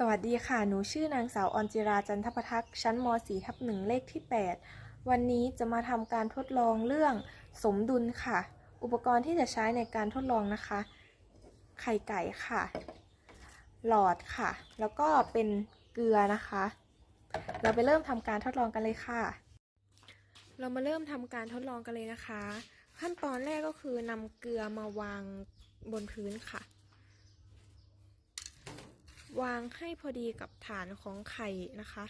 สวัสดีค่ะ หนูชื่อนางสาวออนจิราจันทประทักษ์ชั้นม .4 ทับ1เลขที่ 8 วันนี้จะมาทำการทดลองเรื่องสมดุลค่ะ อุปกรณ์ที่จะใช้ในการทดลองนะคะ ไข่ไก่ค่ะ หลอดค่ะ แล้วก็เป็นเกลือนะคะ เราไปเริ่มทำการทดลองกันเลยค่ะ เรามาเริ่มทำการทดลองกันเลยนะคะ ขั้นตอนแรกก็คือนำเกลือมาวางบนพื้นค่ะ วางให้พอดีกับฐานของไข่นะคะ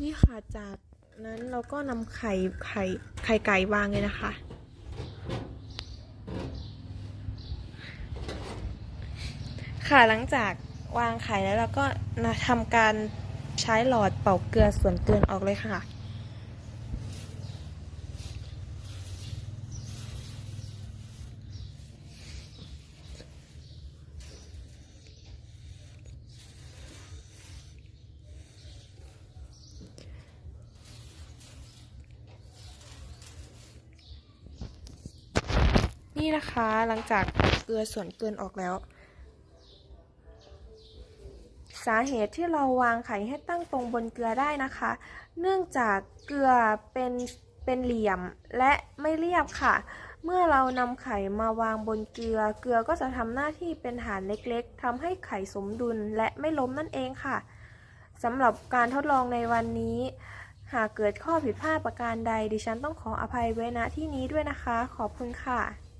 นี่ค่ะจากนั้นเราก็นำไข่ไข่ไข่ไก่วางเลยนะคะ ค่ะหลังจากวางไข่แล้วเราก็นะทำการใช้หลอดเป่าเกลือส่วนเกินออกเลยค่ะ นี่นะคะหลังจากเกลือส่วนเกินออกแล้ว สาเหตุที่เราวางไข่ให้ตั้งตรงบนเกลือได้นะคะ เนื่องจากเกลือเป็นเป็นเหลี่ยมและไม่เรียบค่ะ เมื่อเรานำไข่มาวางบนเกลือ เกลือก็จะทำหน้าที่เป็นฐานเล็กๆทำให้ไข่สมดุลและไม่ล้มนั่นเองค่ะสำหรับการทดลองในวันนี้ หากเกิดข้อผิดพลาดประการใด ดิฉันต้องขออภัยไว้ณที่นี้ด้วยนะคะ ขอบคุณค่ะ